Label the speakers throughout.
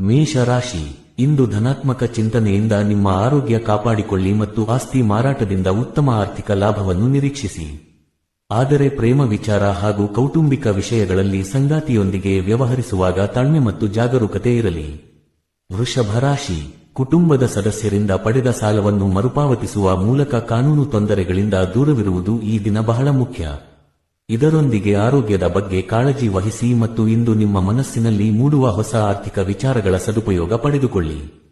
Speaker 1: ಮೇಷರಾಶಿ, ಇಂದು ಧನಾತ್ಮಕ ಚಿಂತನೆಯಿಂದ ನಿಮ್ಮ ಆರೋಗ್ಯ ಕಾಪಾಡಿಕೊಳ್ಳಿ ಮತ್ತು ಆಸ್ತಿ ಮಾರಾಟದಿಂದ ಉತ್ತಮ ಆರ್ಥಿಕ ಲಾಭವನ್ನು ನಿರೀಕ್ಷಿಸಿ. ಆದರೆ ಪ್ರೇಮ ವಿಚಾರ ಹಾಗೂ ಕೌಟುಂಬಿಕ ವಿಷಯಗಳಲ್ಲಿ ಸಂಗಾತಿಯೊಂದಿಗೆ ವ್ಯವಹರಿಸುವಾಗ ತಾಳ್ಮೆ ಮತ್ತು ಜಾಗರೂಕತೆ ಇರಲಿ. ವೃಷಭ ರಾಶಿ, ಕುಟುಂಬದ ಸದಸ್ಯರಿಂದ ಪಡೆದ ಸಾಲವನ್ನು ಮರುಪಾವತಿಸುವ ಮೂಲಕ ಕಾನೂನು ತೊಂದರೆಗಳಿಂದ ದೂರವಿರುವುದು ಈ ದಿನ ಬಹಳ ಮುಖ್ಯ. ಇದರೊಂದಿಗೆ ಆರೋಗ್ಯದ ಬಗ್ಗೆ ಕಾಳಜಿ ವಹಿಸಿ ಮತ್ತು ಇಂದು ನಿಮ್ಮ ಮನಸ್ಸಿನಲ್ಲಿ ಮೂಡುವ ಹೊಸ ಆರ್ಥಿಕ ವಿಚಾರಗಳ ಸದುಪಯೋಗ ಪಡೆದುಕೊಳ್ಳಿ.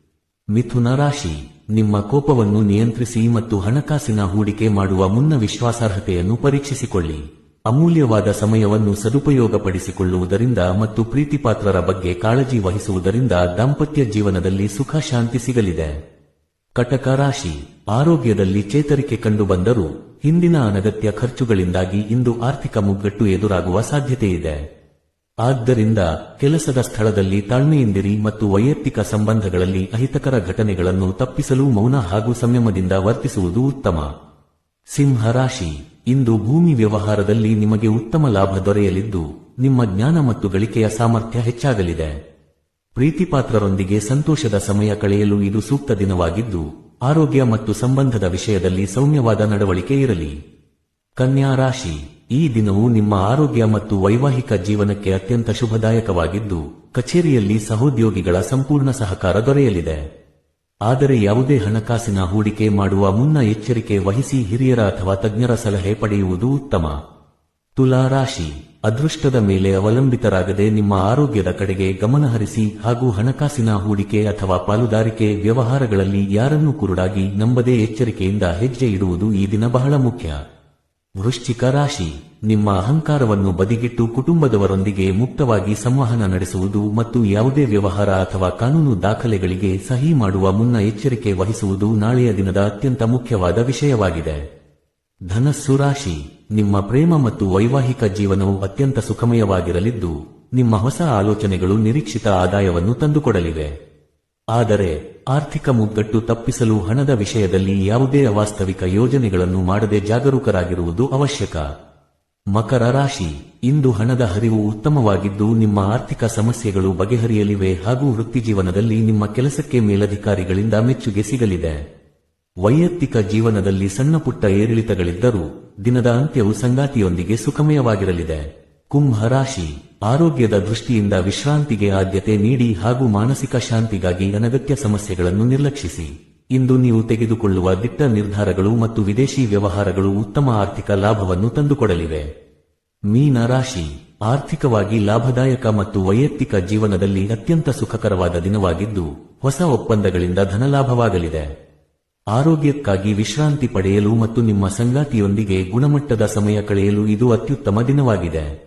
Speaker 1: ಮಿಥುನ ರಾಶಿ, ನಿಮ್ಮ ಕೋಪವನ್ನು ನಿಯಂತ್ರಿಸಿ ಮತ್ತು ಹಣಕಾಸಿನ ಹೂಡಿಕೆ ಮಾಡುವ ಮುನ್ನ ವಿಶ್ವಾಸಾರ್ಹತೆಯನ್ನು ಪರೀಕ್ಷಿಸಿಕೊಳ್ಳಿ. ಅಮೂಲ್ಯವಾದ ಸಮಯವನ್ನು ಸದುಪಯೋಗಪಡಿಸಿಕೊಳ್ಳುವುದರಿಂದ ಮತ್ತು ಪ್ರೀತಿಪಾತ್ರರ ಬಗ್ಗೆ ಕಾಳಜಿ ವಹಿಸುವುದರಿಂದ ದಾಂಪತ್ಯ ಜೀವನದಲ್ಲಿ ಸುಖ, ಶಾಂತಿ ಸಿಗಲಿದೆ. ಕಟಕ ರಾಶಿ ಆರೋಗ್ಯದಲ್ಲಿ ಚೇತರಿಕೆ ಕಂಡುಬಂದರೂ ಹಿಂದಿನ ಅನಗತ್ಯ ಖರ್ಚುಗಳಿಂದಾಗಿ ಇಂದು ಆರ್ಥಿಕ ಮುಗ್ಗಟ್ಟು ಎದುರಾಗುವ ಸಾಧ್ಯತೆಯಿದೆ ಆದ್ದರಿಂದ ಕೆಲಸದ ಸ್ಥಳದಲ್ಲಿ ತಾಳ್ಮೆಯಿಂದಿರಿ ಮತ್ತು ವೈಯಕ್ತಿಕ ಸಂಬಂಧಗಳಲ್ಲಿ ಅಹಿತಕರ ಘಟನೆಗಳನ್ನು ತಪ್ಪಿಸಲು ಮೌನ ಹಾಗೂ ಸಂಯಮದಿಂದ ವರ್ತಿಸುವುದು ಉತ್ತಮ. ಸಿಂಹ ರಾಶಿ, ಇಂದು ಭೂಮಿ ವ್ಯವಹಾರದಲ್ಲಿ ನಿಮಗೆ ಉತ್ತಮ ಲಾಭ ದೊರೆಯಲಿದ್ದು, ನಿಮ್ಮ ಜ್ಞಾನ ಮತ್ತು ಗಳಿಕೆಯ ಸಾಮರ್ಥ್ಯ ಹೆಚ್ಚಾಗಲಿದೆ. ಪ್ರೀತಿಪಾತ್ರರೊಂದಿಗೆ ಸಂತೋಷದ ಸಮಯ ಕಳೆಯಲು ಇದು ಸೂಕ್ತ ದಿನವಾಗಿದ್ದು, ಆರೋಗ್ಯ ಮತ್ತು ಸಂಬಂಧದ ವಿಷಯದಲ್ಲಿ ಸೌಮ್ಯವಾದ ನಡವಳಿಕೆ ಇರಲಿ. ಕನ್ಯಾ ರಾಶಿ, ಈ ದಿನವು ನಿಮ್ಮ ಆರೋಗ್ಯ ಮತ್ತು ವೈವಾಹಿಕ ಜೀವನಕ್ಕೆ ಅತ್ಯಂತ ಶುಭದಾಯಕವಾಗಿದ್ದು, ಕಚೇರಿಯಲ್ಲಿ ಸಹೋದ್ಯೋಗಿಗಳ ಸಂಪೂರ್ಣ ಸಹಕಾರ ದೊರೆಯಲಿದೆ. ಆದರೆ ಯಾವುದೇ ಹಣಕಾಸಿನ ಹೂಡಿಕೆ ಮಾಡುವ ಮುನ್ನ ಎಚ್ಚರಿಕೆ ವಹಿಸಿ ಹಿರಿಯರ ಅಥವಾ ತಜ್ಞರ ಸಲಹೆ ಪಡೆಯುವುದು ಉತ್ತಮ. ತುಲಾ ರಾಶಿ ಅದೃಷ್ಟದ ಮೇಲೆ ಅವಲಂಬಿತರಾಗದೆ ನಿಮ್ಮ ಆರೋಗ್ಯದ ಕಡೆಗೆ ಗಮನಹರಿಸಿ ಹಾಗೂ ಹಣಕಾಸಿನ ಹೂಡಿಕೆ ಅಥವಾ ಪಾಲುದಾರಿಕೆ ವ್ಯವಹಾರಗಳಲ್ಲಿ ಯಾರನ್ನೂ ಕುರುಡಾಗಿ ನಂಬದೇ ಎಚ್ಚರಿಕೆಯಿಂದ ಹೆಜ್ಜೆ ಇಡುವುದು ಈ ದಿನ ಬಹಳ ಮುಖ್ಯ. ವೃಶ್ಚಿಕ ರಾಶಿ, ನಿಮ್ಮ ಅಹಂಕಾರವನ್ನು ಬದಿಗಿಟ್ಟು ಕುಟುಂಬದವರೊಂದಿಗೆ ಮುಕ್ತವಾಗಿ ಸಂವಹನ ನಡೆಸುವುದು ಮತ್ತು ಯಾವುದೇ ವ್ಯವಹಾರ ಅಥವಾ ಕಾನೂನು ದಾಖಲೆಗಳಿಗೆ ಸಹಿ ಮಾಡುವ ಮುನ್ನ ಎಚ್ಚರಿಕೆ ವಹಿಸುವುದು ನಾಳೆಯ ದಿನದ ಅತ್ಯಂತ ಮುಖ್ಯವಾದ ವಿಷಯವಾಗಿದೆ. ಧನಸ್ಸು ರಾಶಿ ನಿಮ್ಮ ಪ್ರೇಮ ಮತ್ತು ವೈವಾಹಿಕ ಜೀವನವು ಅತ್ಯಂತ ಸುಖಮಯವಾಗಿರಲಿದ್ದು, ನಿಮ್ಮ ಹೊಸ ಆಲೋಚನೆಗಳು ನಿರೀಕ್ಷಿತ ಆದಾಯವನ್ನು ತಂದುಕೊಡಲಿವೆ. ಆದರೆ, ಆರ್ಥಿಕ ಮುಗ್ಗಟ್ಟು ತಪ್ಪಿಸಲು ಹಣದ ವಿಷಯದಲ್ಲಿ ಯಾವುದೇ ಅವಾಸ್ತವಿಕ ಯೋಜನೆಗಳನ್ನು ಮಾಡದೆ ಜಾಗರೂಕರಾಗಿರುವುದು ಅವಶ್ಯಕ. ಮಕರ ರಾಶಿ, ಇಂದು ಹಣದ ಹರಿವು ಉತ್ತಮವಾಗಿದ್ದು, ನಿಮ್ಮ ಆರ್ಥಿಕ ಸಮಸ್ಯೆಗಳು ಬಗೆಹರಿಯಲಿವೆ ಹಾಗೂ ವೃತ್ತಿಜೀವನದಲ್ಲಿ ನಿಮ್ಮ ಕೆಲಸಕ್ಕೆ ಮೇಲಧಿಕಾರಿಗಳಿಂದ ಮೆಚ್ಚುಗೆ ಸಿಗಲಿದೆ. ವೈಯಕ್ತಿಕ ಜೀವನದಲ್ಲಿ ಸಣ್ಣಪುಟ್ಟ ಏರಿಳಿತಗಳಿದ್ದರೂ ದಿನದ ಅಂತ್ಯವು ಸಂಗಾತಿಯೊಂದಿಗೆ ಸುಖಮಯವಾಗಿರಲಿದೆ. ಕುಂಭ ರಾಶಿ ಆರೋಗ್ಯದ ದೃಷ್ಟಿಯಿಂದ ವಿಶ್ರಾಂತಿಗೆ ಆದ್ಯತೆ ನೀಡಿ ಹಾಗೂ ಮಾನಸಿಕ ಶಾಂತಿಗಾಗಿ ಅನಗತ್ಯ ಸಮಸ್ಯೆಗಳನ್ನು ನಿರ್ಲಕ್ಷಿಸಿ. ಇಂದು ನೀವು ತೆಗೆದುಕೊಳ್ಳುವ ದಿಟ್ಟ ನಿರ್ಧಾರಗಳು ಮತ್ತು ವಿದೇಶಿ ವ್ಯವಹಾರಗಳು ಉತ್ತಮ ಆರ್ಥಿಕ ಲಾಭವನ್ನು ತಂದುಕೊಡಲಿವೆ. ಮೀನ ರಾಶಿ ಆರ್ಥಿಕವಾಗಿ ಲಾಭದಾಯಕ ಮತ್ತು ವೈಯಕ್ತಿಕ ಜೀವನದಲ್ಲಿ ಅತ್ಯಂತ ಸುಖಕರವಾದ ದಿನವಾಗಿದ್ದು, ಹೊಸ ಒಪ್ಪಂದಗಳಿಂದ ಧನಲಾಭವಾಗಲಿದೆ. ಆರೋಗ್ಯಕ್ಕಾಗಿ ವಿಶ್ರಾಂತಿ ಪಡೆಯಲು ಮತ್ತು ನಿಮ್ಮ ಸಂಗಾತಿಯೊಂದಿಗೆ ಗುಣಮಟ್ಟದ ಸಮಯ ಕಳೆಯಲು ಇದು ಅತ್ಯುತ್ತಮ ದಿನವಾಗಿದೆ.